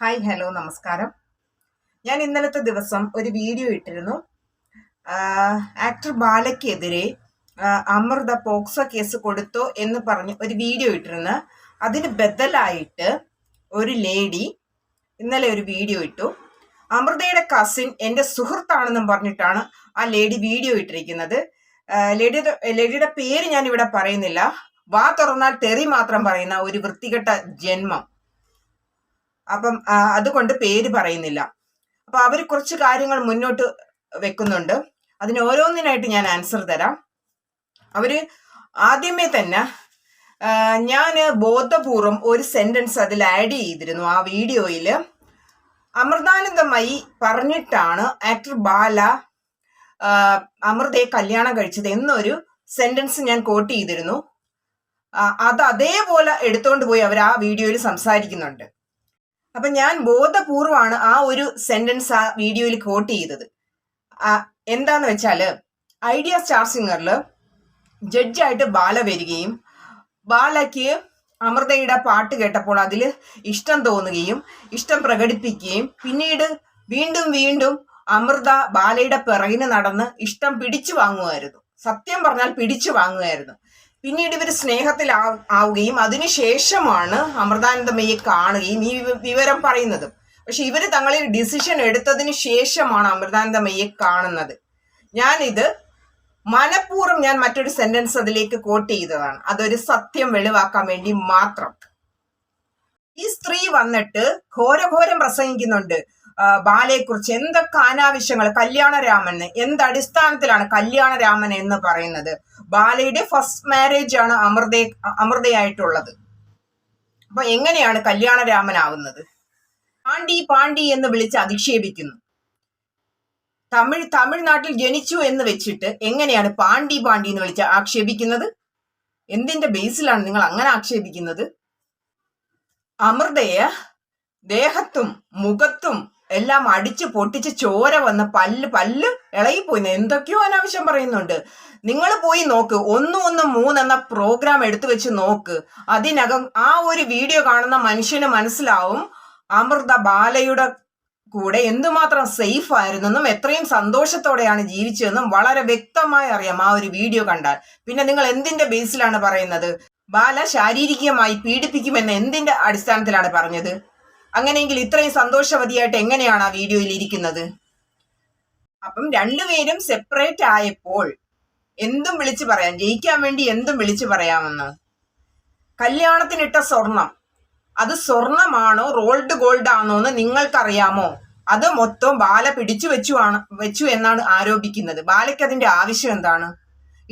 Hi hello നമസ്കാരം. ഞാൻ ഇന്നലത്തെ ദിവസം ഒരു വീഡിയോ ഇട്ടിരുന്നു. ആക്ടർ ബാലയ്ക്കെതിരെ അമൃത പോക്സോ കേസ് കൊടുത്തു എന്ന് പറഞ്ഞ് ഒരു വീഡിയോ ഇട്ടിരുന്നു. അതിന് ബദലായിട്ട് ഒരു ലേഡി ഇന്നലെ ഒരു വീഡിയോ ഇട്ടു. അമൃതയുടെ കസിൻ എന്റെ സുഹൃത്താണെന്നും പറഞ്ഞിട്ടാണ് ആ ലേഡി വീഡിയോ ഇട്ടിരിക്കുന്നത്. ലേഡിയുടെ ലേഡിയുടെ പേര് ഞാൻ ഇവിടെ പറയുന്നില്ല. വാ തുറന്നാൽ തെറി മാത്രം പറയുന്ന ഒരു വൃത്തികെട്ട ജന്മം. അപ്പം അതുകൊണ്ട് പേര് പറയുന്നില്ല. അപ്പൊ അവർ കുറച്ച് കാര്യങ്ങൾ മുന്നോട്ട് വെക്കുന്നുണ്ട്. അതിന് ഓരോന്നിനായിട്ട് ഞാൻ ആൻസർ തരാം. അവർ ആദ്യമേ തന്നെ ഞാൻ ബോധപൂർവം ഒരു സെന്റൻസ് അതിൽ ആഡ് ചെയ്തിരുന്നു ആ വീഡിയോയിൽ അമൃതാനന്ദമായി പറഞ്ഞിട്ടാണ് ആക്ടർ ബാല അമൃതയെ കല്യാണം കഴിച്ചത് എന്നൊരു സെന്റൻസ് ഞാൻ കോട്ട് ചെയ്തിരുന്നു. അത് അതേപോലെ എടുത്തുകൊണ്ട് പോയി അവർ ആ വീഡിയോയിൽ സംസാരിക്കുന്നുണ്ട്. അപ്പൊ ഞാൻ ബോധപൂർവമാണ് ആ ഒരു സെന്റൻസ് ആ വീഡിയോയിൽ കോട്ട് ചെയ്തത്. എന്താന്ന് വെച്ചാൽ ഐഡിയ സ്റ്റാർ സിംഗറിൽ ജഡ്ജായിട്ട് ബാല വരികയും ബാലയ്ക്ക് അമൃതയുടെ പാട്ട് കേട്ടപ്പോൾ അതിൽ ഇഷ്ടം തോന്നുകയും ഇഷ്ടം പ്രകടിപ്പിക്കുകയും പിന്നീട് വീണ്ടും വീണ്ടും അമൃത ബാലയുടെ പിറകിന് നടന്ന് ഇഷ്ടം പിടിച്ചു വാങ്ങുമായിരുന്നു. സത്യം പറഞ്ഞാൽ പിടിച്ചു വാങ്ങുമായിരുന്നു. പിന്നീട് ഇവർ സ്നേഹത്തിൽ ആവുകയും അതിനുശേഷമാണ് അമൃതാനന്ദമയെ കാണുകയും ഈ വിവരം പറയുന്നത്. പക്ഷെ ഇവർ തങ്ങളിൽ ഡിസിഷൻ എടുത്തതിന് ശേഷമാണ് അമൃതാനന്ദമയെ കാണുന്നത്. ഞാനിത് മനഃപൂർവം ഞാൻ മറ്റൊരു സെന്റൻസ് അതിലേക്ക് കോട്ട് ചെയ്തതാണ്. അതൊരു സത്യം വെളിവാക്കാൻ വേണ്ടി മാത്രം. ഈ സ്ത്രീ വന്നിട്ട് ഘോരഘോരം പ്രസംഗിക്കുന്നുണ്ട്. ബാലയെക്കുറിച്ച് എന്തൊക്കെ അനാവശ്യങ്ങൾ കല്യാണരാമൻ എന്ത് അടിസ്ഥാനത്തിലാണ് കല്യാണരാമൻ എന്ന് പറയുന്നത്? ബാലയുടെ ഫസ്റ്റ് മാരേജ് ആണ് അമൃത അമൃതയായിട്ടുള്ളത്. അപ്പൊ എങ്ങനെയാണ് കല്യാണരാമനാവുന്നത്? പാണ്ഡി പാണ്ഡി എന്ന് വിളിച്ച് അധിക്ഷേപിക്കുന്നു. തമിഴ് തമിഴ്നാട്ടിൽ ജനിച്ചു എന്ന് വെച്ചിട്ട് എങ്ങനെയാണ് പാണ്ഡി പാണ്ഡി എന്ന് വിളിച്ച് ആക്ഷേപിക്കുന്നത്? എന്തിന്റെ ബേസിലാണ് നിങ്ങൾ അങ്ങനെ ആക്ഷേപിക്കുന്നത്? അമൃതയെ ദേഹത്തും മുഖത്തും എല്ലാം അടിച്ച് പൊട്ടിച്ച് ചോര വന്ന് പല്ല് പല്ല് ഇളകിപ്പോയി എന്തൊക്കെയോ അനാവശ്യം പറയുന്നുണ്ട്. നിങ്ങൾ പോയി നോക്ക്. ഒന്ന് ഒന്ന് മൂന്ന് എന്ന പ്രോഗ്രാം എടുത്തു വെച്ച് നോക്ക്. അതിനകം ആ ഒരു വീഡിയോ കാണുന്ന മനുഷ്യന് മനസ്സിലാവും അമൃത ബാലയുടെ കൂടെ എന്തുമാത്രം സേഫ് ആയിരുന്നെന്നും എത്രയും സന്തോഷത്തോടെയാണ് ജീവിച്ചതെന്നും വളരെ വ്യക്തമായി അറിയാം ആ ഒരു വീഡിയോ കണ്ടാൽ. പിന്നെ നിങ്ങൾ എന്തിന്റെ ബേസിലാണ് പറയുന്നത്? ബാല ശാരീരികമായി പീഡിപ്പിക്കുമെന്ന് എന്തിന്റെ അടിസ്ഥാനത്തിലാണ് പറഞ്ഞത്? അങ്ങനെയെങ്കിൽ ഇത്രയും സന്തോഷവതിയായിട്ട് എങ്ങനെയാണ് ആ വീഡിയോയിൽ ഇരിക്കുന്നത്? അപ്പം രണ്ടുപേരും സെപ്പറേറ്റ് ആയപ്പോൾ എന്തും വിളിച്ചു പറയാം. ജയിക്കാൻ വേണ്ടി എന്തും വിളിച്ചു പറയാമെന്ന്. കല്യാണത്തിനിട്ട സ്വർണം. അത് സ്വർണമാണോ റോൾഡ് ഗോൾഡ് ആണോ എന്ന് നിങ്ങൾക്കറിയാമോ? അത് മൊത്തം ബാല പിടിച്ചു വെച്ചു ആണ് വെച്ചു എന്നാണ് ആരോപിക്കുന്നത്. ബാലയ്ക്ക് അതിന്റെ ആവശ്യം എന്താണ്?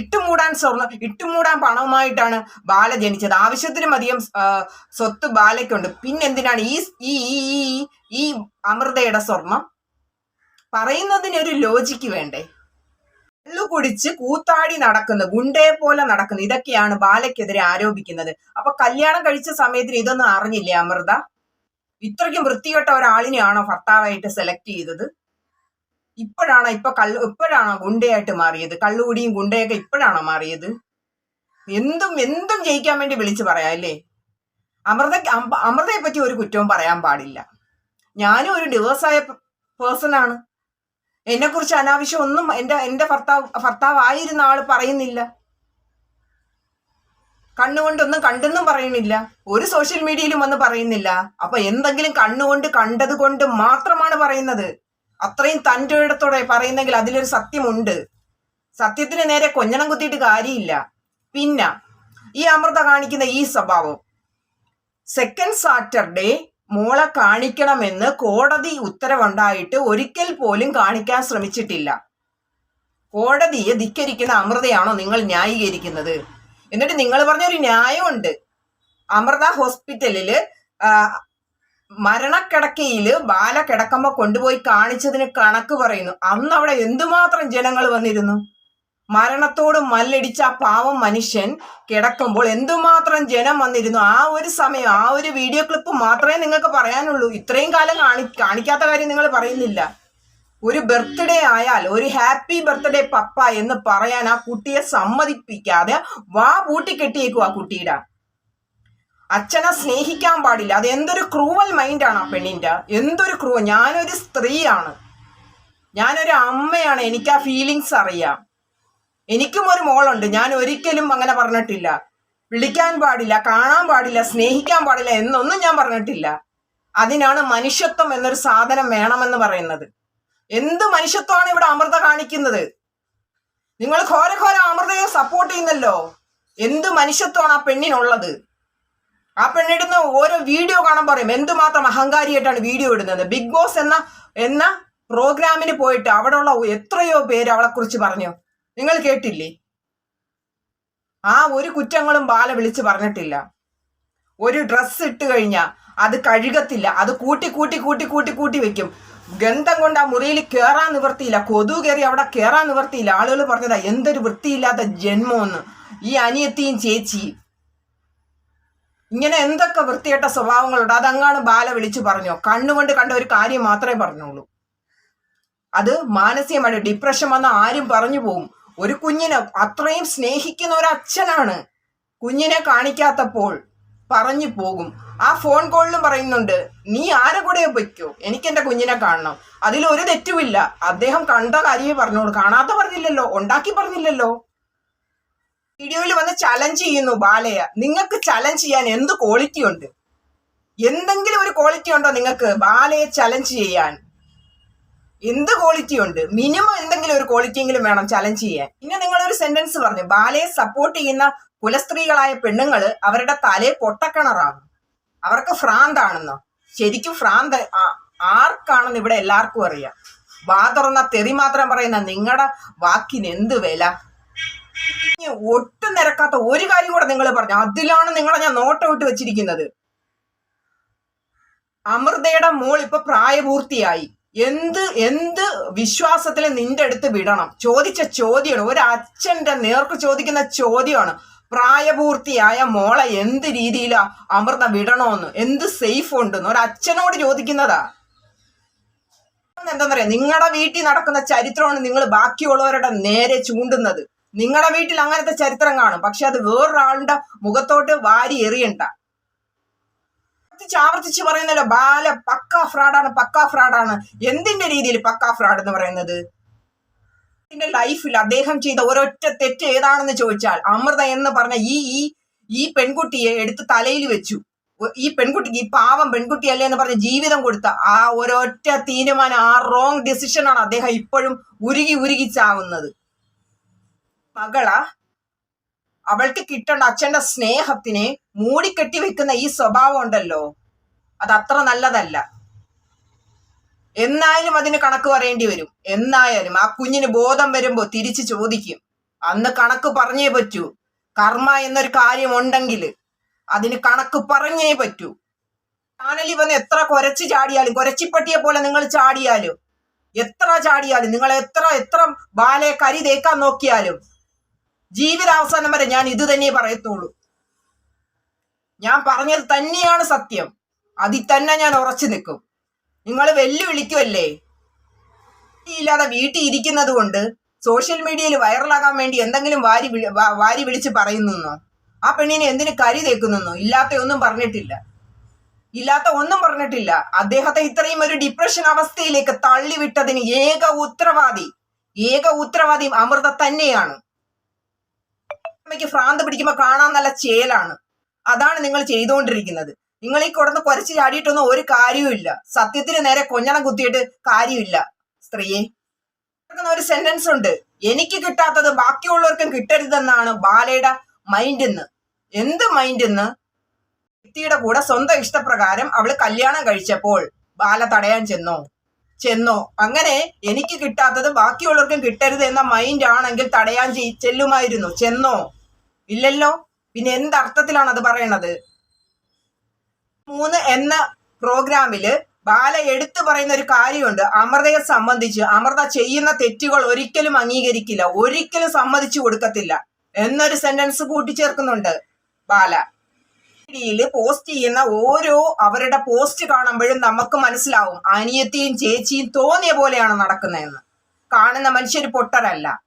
ഇട്ടുമൂടാൻ സ്വർണം ഇട്ടുമൂടാൻ പണവുമായിട്ടാണ് ബാല ജനിച്ചത്. ആവശ്യത്തിനും അധികം സ്വത്ത് ബാലയ്ക്കുണ്ട്. പിന്നെന്തിനാണ് ഈ ഈ ഈ അമൃതയുടെ സ്വർണം പറയുന്നതിനൊരു ലോജിക്ക് വേണ്ടേ? കള്ളു കുടിച്ച് കൂത്താടി നടക്കുന്ന ഗുണ്ടയെ പോലെ നടക്കുന്ന. ഇതൊക്കെയാണ് ബാലയ്ക്കെതിരെ ആരോപിക്കുന്നത്. അപ്പൊ കല്യാണം കഴിച്ച സമയത്തിന് ഇതൊന്നും അറിഞ്ഞില്ലേ അമൃത? ഇത്രയ്ക്കും വൃത്തികെട്ട ഒരാളിനെയാണോ ഭർത്താവായിട്ട് സെലക്ട് ചെയ്തത്? ഇപ്പോഴാണോ ഇപ്പൊ കള്ളു ഇപ്പോഴാണോ ഗുണ്ടയായിട്ട് മാറിയത്? കള്ളുകൂടിയും ഗുണ്ടയൊക്കെ ഇപ്പോഴാണോ മാറിയത്? എന്തും എന്തും ജയിക്കാൻ വേണ്ടി വിളിച്ചു പറയാം അല്ലേ? അമൃത അമൃതയെ പറ്റി ഒരു കുറ്റവും പറയാൻ പാടില്ല. ഞാനും ഒരു ഡിവേഴ്സായ പേഴ്സൺ ആണ്. എന്നെ കുറിച്ച് അനാവശ്യം ഒന്നും എന്റെ എന്റെ ഭർത്താവ് ഭർത്താവ് ആയിരുന്ന ആൾ പറയുന്നില്ല. കണ്ണുകൊണ്ടൊന്നും കണ്ടെന്നും പറയുന്നില്ല. ഒരു സോഷ്യൽ മീഡിയയിലും ഒന്നും പറയുന്നില്ല. അപ്പൊ എന്തെങ്കിലും കണ്ണുകൊണ്ട് കണ്ടത് കൊണ്ട് മാത്രമാണ് പറയുന്നത്. അത്രയും തന്റെ ഇടത്തോടെ പറയുന്നെങ്കിൽ അതിലൊരു സത്യമുണ്ട്. സത്യത്തിന് നേരെ കൊഞ്ഞണം കുത്തിയിട്ട് കാര്യമില്ല. പിന്നെ ഈ അമൃത കാണിക്കുന്ന ഈ സ്വഭാവം. സെക്കൻഡ് സാറ്റർഡേ മോളെ കാണിക്കണമെന്ന് കോടതി ഉത്തരവുണ്ടായിട്ട് ഒരിക്കൽ പോലും കാണിക്കാൻ ശ്രമിച്ചിട്ടില്ല. കോടതിയെ ധിക്കരിക്കുന്ന അമൃതയാണോ നിങ്ങൾ ന്യായീകരിക്കുന്നത്? എന്നിട്ട് നിങ്ങൾ പറഞ്ഞൊരു ന്യായമുണ്ട്. അമൃത ഹോസ്പിറ്റലിൽ മരണക്കിടക്കയിൽ ബാല കിടക്കമ്മ കൊണ്ടുപോയി കാണിച്ചതിന് കണക്ക് പറയുന്നു. അന്ന് അവിടെ എന്തുമാത്രം ജനങ്ങൾ വന്നിരുന്നു? മരണത്തോട് മല്ലടിച്ച ആ പാവം മനുഷ്യൻ കിടക്കുമ്പോൾ എന്തുമാത്രം ജനം വന്നിരുന്നു? ആ ഒരു സമയം ആ ഒരു വീഡിയോ ക്ലിപ്പ് മാത്രമേ നിങ്ങൾക്ക് പറയാനുള്ളൂ. ഇത്രയും കാലം കാണി കാണിക്കാത്ത കാര്യം നിങ്ങൾ പറയുന്നില്ല. ഒരു ബർത്ത്ഡേ ആയാൽ ഒരു ഹാപ്പി ബർത്ത്ഡേ പപ്പ എന്ന് പറയാൻ ആ കുട്ടിയെ സമ്മതിപ്പിക്കാതെ വാ പൂട്ടി കെട്ടിയേക്കും ആ കുട്ടിയുടെ. അച്ഛനെ സ്നേഹിക്കാൻ പാടില്ല. അത് എന്തൊരു ക്രൂവൽ മൈൻഡാണ് ആ പെണ്ണിന്റെ എന്തൊരു ക്രൂ ഞാനൊരു സ്ത്രീയാണ്. ഞാനൊരു അമ്മയാണ്. എനിക്ക് ആ ഫീലിങ്സ് അറിയാം. എനിക്കും ഒരു മോളുണ്ട്. ഞാൻ ഒരിക്കലും അങ്ങനെ പറഞ്ഞിട്ടില്ല. വിളിക്കാൻ പാടില്ല കാണാൻ പാടില്ല സ്നേഹിക്കാൻ പാടില്ല എന്നൊന്നും ഞാൻ പറഞ്ഞിട്ടില്ല. അതിനാണ് മനുഷ്യത്വം എന്നൊരു സാധനം വേണമെന്ന് പറയുന്നത്. എന്ത് മനുഷ്യത്വമാണ് ഇവിടെ അമൃത കാണിക്കുന്നത്? നിങ്ങൾ ഘോരഘോര അമൃതയെ സപ്പോർട്ട് ചെയ്യുന്നല്ലോ. എന്ത് മനുഷ്യത്വമാണ് ആ പെണ്ണിനുള്ളത്? ആ പെണ്ണിടുന്ന ഓരോ വീഡിയോ കാണാൻ പറയും എന്തുമാത്രം അഹങ്കാരിയായിട്ടാണ് വീഡിയോ ഇടുന്നത്? ബിഗ് ബോസ് എന്ന എന്ന പ്രോഗ്രാമിന് പോയിട്ട് അവിടെയുള്ള എത്രയോ പേര് അവളെ കുറിച്ച് പറഞ്ഞു. നിങ്ങൾ കേട്ടില്ലേ? ആ ഒരു കുറ്റങ്ങളും ബാല വിളിച്ച് പറഞ്ഞിട്ടില്ല. ഒരു ഡ്രസ്സ് ഇട്ട് കഴിഞ്ഞാൽ അത് കഴുകത്തില്ല. അത് കൂട്ടി കൂട്ടി കൂട്ടി കൂട്ടി കൂട്ടി വെക്കും. ഗന്ധം കൊണ്ട് ആ മുറിയിൽ കയറാൻ നിവർത്തിയില്ല. കൊതു കയറി അവിടെ കയറാൻ നിവർത്തിയില്ല. ആളുകൾ പറഞ്ഞതാ എന്തൊരു വൃത്തിയില്ലാത്ത ജന്മമെന്ന് ഈ അനിയത്തിയും ചേച്ചിയും. ഇങ്ങനെ എന്തൊക്കെ വൃത്തികെട്ട സ്വഭാവങ്ങളുണ്ട്? അതങ്ങാണ് ബാല വിളിച്ചു പറഞ്ഞോ? കണ്ണുകൊണ്ട് കണ്ട ഒരു കാര്യം മാത്രമേ പറഞ്ഞോളൂ അത് മാനസികമായിട്ട് ഡിപ്രഷൻ വന്ന ആരും പറഞ്ഞു പോകും ഒരു കുഞ്ഞിനെ അത്രയും സ്നേഹിക്കുന്ന ഒരു അച്ഛനാണ് കുഞ്ഞിനെ കാണിക്കാത്തപ്പോൾ പറഞ്ഞു പോകും. ആ ഫോൺ കോളിലും പറയുന്നുണ്ട് നീ ആരെ കൂടെ പൊയ്ക്കോ? എനിക്ക് എന്റെ കുഞ്ഞിനെ കാണണം. അതിൽ ഒരു തെറ്റുമില്ല. അദ്ദേഹം കണ്ട കാര്യമേ പറഞ്ഞോളൂ കാണാത്ത പറഞ്ഞില്ലല്ലോ. ഉണ്ടാക്കി പറഞ്ഞില്ലല്ലോ. വീഡിയോയിൽ വന്ന് ചലഞ്ച് ചെയ്യുന്നു ബാലയ. നിങ്ങൾക്ക് ചലഞ്ച് ചെയ്യാൻ എന്ത് ക്വാളിറ്റി ഉണ്ട്? എന്തെങ്കിലും ഒരു ക്വാളിറ്റി ഉണ്ടോ നിങ്ങൾക്ക് ബാലയെ ചലഞ്ച് ചെയ്യാൻ? എന്ത് ക്വാളിറ്റി ഉണ്ട്? മിനിമം എന്തെങ്കിലും ഒരു ക്വാളിറ്റി എങ്കിലും വേണം ചലഞ്ച് ചെയ്യാൻ. പിന്നെ നിങ്ങൾ ഒരു സെന്റൻസ് പറഞ്ഞു ബാലയെ സപ്പോർട്ട് ചെയ്യുന്ന കുലസ്ത്രീകളായ പെണ്ണുങ്ങൾ അവരുടെ തലയെ പൊട്ടക്കിണറാണ് അവർക്ക് ഭ്രാന്താണെന്നോ? ശരിക്കും ഫ്രാന്ത് ആർക്കാണെന്ന് ഇവിടെ എല്ലാവർക്കും അറിയാം. വാ തുറന്ന തെറി മാത്രം പറയുന്ന നിങ്ങളുടെ വാക്കിന് എന്ത് വില? ഒട്ടും നിരക്കാത്ത ഒരു കാര്യം കൂടെ നിങ്ങൾ പറഞ്ഞു. അതിലാണ് നിങ്ങളെ ഞാൻ നോട്ടം വിട്ട് വെച്ചിരിക്കുന്നത്. അമൃതയുടെ മോൾ ഇപ്പൊ പ്രായപൂർത്തിയായി. എന്ത് എന്ത് വിശ്വാസത്തിൽ നിന്റെ അടുത്ത് വിടണം? ചോദിച്ച ചോദ്യമാണ് ഒരു അച്ഛന്റെ നേർക്ക് ചോദിക്കുന്ന ചോദ്യമാണ്. പ്രായപൂർത്തിയായ മോളെ എന്ത് രീതിയിലാ അമൃത വിടണോന്ന്? എന്ത് സേഫ് ഉണ്ടെന്ന്? ഒരു അച്ഛനോട് ചോദിക്കുന്നതാ. എന്താ പറയാ നിങ്ങളുടെ വീട്ടിൽ നടക്കുന്ന ചരിത്രമാണ് നിങ്ങൾ ബാക്കിയുള്ളവരുടെ നേരെ ചൂണ്ടുന്നത്. നിങ്ങളുടെ വീട്ടിൽ അങ്ങനത്തെ ചരിത്രം കാണും. പക്ഷെ അത് വേറൊരാളുടെ മുഖത്തോട്ട് വാരി എറിയണ്ട. ആവർത്തിച്ച് ആവർത്തിച്ച് പറയുന്നല്ലോ ബാല പക്ക ഫ്രോഡാണ് പക്ക ഫ്രോഡാണ്. എന്തിന്റെ രീതിയിൽ പക്ക ഫ്രോഡ് എന്ന് പറയുന്നത്? എന്റെ ലൈഫിൽ അദ്ദേഹം ചെയ്ത ഒരൊറ്റ തെറ്റ് ഏതാണെന്ന് ചോദിച്ചാൽ അമൃത എന്ന് പറഞ്ഞ ഈ ഈ ഈ പെൺകുട്ടിയെ എടുത്ത് തലയിൽ വെച്ചു. ഈ പെൺകുട്ടിക്ക് ഈ പാവം പെൺകുട്ടിയല്ലേ എന്ന് പറഞ്ഞ ജീവിതം കൊടുത്ത ആ ഒരൊറ്റ തീരുമാനം ആ റോങ് ഡിസിഷനാണ് അദ്ദേഹം ഇപ്പോഴും ഉരുകി ഉരുകി ചാവുന്നത്. മകള. അവൾക്ക് കിട്ടേണ്ട അച്ഛന്റെ സ്നേഹത്തിനെ മൂടിക്കെട്ടി വെക്കുന്ന ഈ സ്വഭാവം ഉണ്ടല്ലോ. അത് അത്ര നല്ലതല്ല. എന്നായാലും അതിന് കണക്ക് പറയേണ്ടി വരും. എന്നായാലും ആ കുഞ്ഞിന് ബോധം വരുമ്പോ തിരിച്ചു ചോദിക്കും. അന്ന് കണക്ക് പറഞ്ഞേ പറ്റൂ. കർമ്മ എന്നൊരു കാര്യം ഉണ്ടെങ്കിൽ അതിന് കണക്ക് പറഞ്ഞേ പറ്റൂ. ചാനലിൽ വന്ന് എത്ര കുരച്ച് ചാടിയാലും കുരച്ചിപ്പട്ടിയെ പോലെ നിങ്ങൾ ചാടിയാലും എത്ര ചാടിയാലും നിങ്ങൾ എത്ര എത്ര ബാലയെ കരി തേക്കാൻ നോക്കിയാലും ജീവിതാവസാനം വരെ ഞാൻ ഇത് തന്നെ പറയത്തുള്ളൂ. ഞാൻ പറഞ്ഞത് തന്നെയാണ് സത്യം. അതിൽ തന്നെ ഞാൻ ഉറച്ചു നിൽക്കും. നിങ്ങൾ വെല്ലുവിളിക്കുമല്ലേ ഇല്ലാതെ വീട്ടിൽ ഇരിക്കുന്നത് കൊണ്ട് സോഷ്യൽ മീഡിയയിൽ വൈറലാകാൻ വേണ്ടി എന്തെങ്കിലും വാരി വാരി വിളിച്ച് പറയുന്നോ ആ പെണ്ണിനെ എന്തിനു കരി തേക്കുന്നോ ഇല്ലാത്ത ഒന്നും പറഞ്ഞിട്ടില്ല. ഇല്ലാത്ത ഒന്നും പറഞ്ഞിട്ടില്ല. അദ്ദേഹത്തെ ഇത്രയും ഒരു ഡിപ്രഷൻ അവസ്ഥയിലേക്ക് തള്ളിവിട്ടതിന് ഏക ഉത്തരവാദി ഏക ഉത്തരവാദി അമൃത തന്നെയാണ്. അമ്മയ്ക്ക് ഭ്രാന്ത് പിടിക്കുമ്പോൾ കാണാൻ നല്ല ചേലാണ്. അതാണ് നിങ്ങൾ ചെയ്തുകൊണ്ടിരിക്കുന്നത്. നിങ്ങൾ ഈ കൊടുന്ന് കുരച്ച് ചാടിയിട്ടൊന്നും ഒരു കാര്യവുമില്ല സത്യത്തിന് നേരെ കൊഞ്ഞണം കുത്തിയിട്ട് കാര്യമില്ല സ്ത്രീയെ ഒരു സെന്റൻസ് ഉണ്ട്. എനിക്ക് കിട്ടാത്തത് ബാക്കിയുള്ളവർക്കും കിട്ടരുതെന്നാണ് ബാലയുടെ മൈൻഡ് എന്ന് എന്ത് മൈൻഡ് എന്ന് വ്യക്തിയുടെ കൂടെ സ്വന്തം ഇഷ്ടപ്രകാരം അവൾ കല്യാണം കഴിച്ചപ്പോൾ ബാല തടയാൻ ചെന്നോ. ചെന്നോ. അങ്ങനെ എനിക്ക് കിട്ടാത്തത് ബാക്കിയുള്ളവർക്കും കിട്ടരുത് എന്ന മൈൻഡ് ആണെങ്കിൽ തടയാൻ ചെല്ലുമായിരുന്നു. ചെന്നോ. ഇല്ലല്ലോ. പിന്നെ എന്തർത്ഥത്തിലാണ് അത് പറയണത്? മൂന്ന് എന്ന പ്രോഗ്രാമിൽ ബാല എടുത്തു പറയുന്ന ഒരു കാര്യമുണ്ട്. അമൃതയെ സംബന്ധിച്ച് അമൃത ചെയ്യുന്ന തെറ്റുകൾ ഒരിക്കലും അംഗീകരിക്കില്ല. ഒരിക്കലും സമ്മതിച്ചു കൊടുക്കത്തില്ല. എന്നൊരു സെന്റൻസ് കൂട്ടിച്ചേർക്കുന്നുണ്ട് ബാല. യിൽ പോസ്റ്റ് ചെയ്യുന്ന ഓരോ അവരുടെ പോസ്റ്റ് കാണുമ്പോഴും നമുക്ക് മനസ്സിലാവും അനിയത്തിയും ചേച്ചിയും തോന്നിയ പോലെയാണ് നടക്കുന്നതെന്ന്. കാണുന്ന മനുഷ്യർ പൊട്ടരല്ല.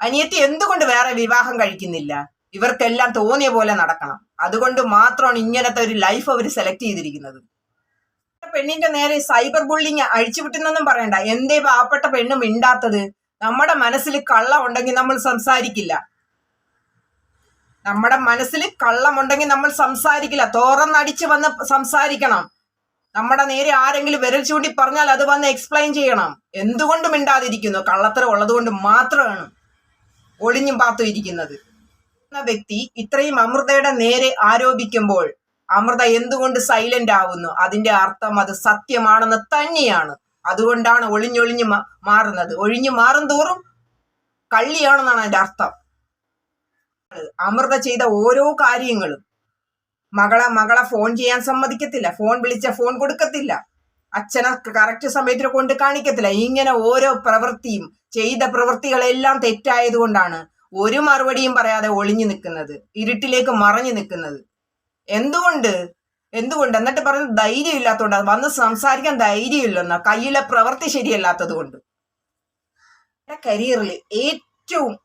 അനിയത്തി എന്തുകൊണ്ട് വേറെ വിവാഹം കഴിക്കുന്നില്ല? ഇവർക്കെല്ലാം തോന്നിയ പോലെ നടക്കണം. അതുകൊണ്ട് മാത്രമാണ് ഇങ്ങനത്തെ ഒരു ലൈഫ് അവർ സെലക്ട് ചെയ്തിരിക്കുന്നത്. പെണ്ണിന്റെ നേരെ സൈബർ ബുള്ളിങ് അഴിച്ചുവിട്ടുന്നൊന്നും പറയണ്ട. എന്തേ പാവപ്പെട്ട പെണ്ണ് മിണ്ടാത്തത്? നമ്മുടെ മനസ്സിൽ കള്ളം ഉണ്ടെങ്കിൽ നമ്മൾ സംസാരിക്കില്ല. നമ്മുടെ മനസ്സിൽ കള്ളമുണ്ടെങ്കിൽ നമ്മൾ സംസാരിക്കില്ല. തോറന്നടിച്ച് വന്ന് സംസാരിക്കണം. നമ്മുടെ നേരെ ആരെങ്കിലും വിരൽ ചൂണ്ടി പറഞ്ഞാൽ അത് വന്ന് എക്സ്പ്ലെയിൻ ചെയ്യണം. എന്തുകൊണ്ട് ഇണ്ടാതിരിക്കുന്നു കള്ളത്തരം ഉള്ളതുകൊണ്ട് മാത്രമാണ് ഒളിഞ്ഞും പാത്തും ഇരിക്കുന്നത്. വ്യക്തി ഇത്രയും അമൃതയുടെ നേരെ ആരോപിക്കുമ്പോൾ അമൃത എന്തുകൊണ്ട് സൈലന്റ് ആവുന്നു? അതിന്റെ അർത്ഥം അത് സത്യമാണെന്ന് തന്നെയാണ്. അതുകൊണ്ടാണ് ഒളിഞ്ഞൊളിഞ്ഞ് മാറുന്നത്. ഒഴിഞ്ഞു മാറും തോറും കള്ളിയാണെന്നാണ് അതിന്റെ അർത്ഥം. അമൃത ചെയ്ത ഓരോ കാര്യങ്ങളും. മകളെ മകളെ ഫോൺ ചെയ്യാൻ സമ്മതിക്കത്തില്ല. ഫോൺ വിളിച്ച ഫോൺ കൊടുക്കത്തില്ല. അച്ഛനെ കറക്റ്റ് സമയത്തിന് കൊണ്ട് കാണിക്കത്തില്ല. ഇങ്ങനെ ഓരോ പ്രവൃത്തിയും ചെയ്ത പ്രവൃത്തികളെല്ലാം തെറ്റായത് കൊണ്ടാണ് ഒരു മറുപടിയും പറയാതെ ഒളിഞ്ഞു നിൽക്കുന്നത്. ഇരുട്ടിലേക്ക് മറഞ്ഞു നിൽക്കുന്നത്. എന്തുകൊണ്ട്? എന്തുകൊണ്ട്? എന്നിട്ട് പറഞ്ഞ ധൈര്യം ഇല്ലാത്തതുകൊണ്ട് വന്ന് സംസാരിക്കാൻ ധൈര്യമില്ലെന്ന? കയ്യിലെ പ്രവൃത്തി ശരിയല്ലാത്തത് കൊണ്ട്. കരിയറിൽ ഏറ്റവും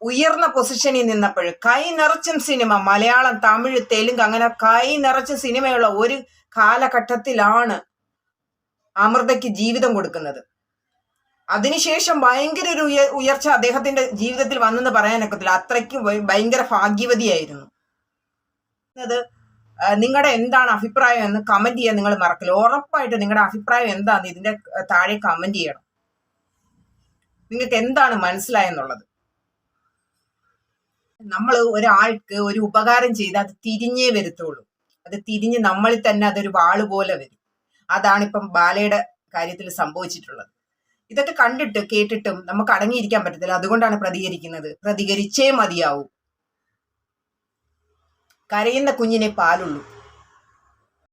ഉയർന്ന പൊസിഷനിൽ നിന്നപ്പോൾ കൈ നിറച്ചും സിനിമ മലയാളം തമിഴ് തെലുങ്ക് അങ്ങനെ കൈ നിറച്ച സിനിമയുള്ള ഒരു കാലഘട്ടത്തിലാണ് അമൃതയ്ക്ക് ജീവിതം കൊടുക്കുന്നത്. അതിനുശേഷം ഭയങ്കര ഒരു ഉയ ഉയർച്ച അദ്ദേഹത്തിന്റെ ജീവിതത്തിൽ വന്നെന്ന് പറയാനൊക്കത്തില്ല അത്രയ്ക്ക് ഭയങ്കര ഭാഗ്യവതിയായിരുന്നു. അത് നിങ്ങളുടെ എന്താണ് അഭിപ്രായം എന്ന് കമന്റ് ചെയ്യാൻ നിങ്ങൾ മറക്കില്ല. ഉറപ്പായിട്ട് നിങ്ങളുടെ അഭിപ്രായം എന്താന്ന് ഇതിന്റെ താഴെ കമന്റ് ചെയ്യണം. നിങ്ങൾക്ക് എന്താണ് മനസ്സിലായെന്നുള്ളത്? നമ്മൾ ഒരാൾക്ക് ഒരു ഉപകാരം ചെയ്ത് അത് തിരിഞ്ഞേ വരുത്തുള്ളൂ. അത് തിരിഞ്ഞ് നമ്മളിൽ തന്നെ അതൊരു വാൾ പോലെ വരും. അതാണ് ഇപ്പം ബാലയുടെ കാര്യത്തിൽ സംഭവിച്ചിട്ടുള്ളത്. ഇതൊക്കെ കണ്ടിട്ട് കേട്ടിട്ടും നമുക്ക് അടങ്ങിയിരിക്കാൻ പറ്റത്തില്ല. അതുകൊണ്ടാണ് പ്രതികരിക്കുന്നത്. പ്രതികരിച്ചേ മതിയാവൂ. കരയുന്ന കുഞ്ഞിനെ പാലുള്ളൂ.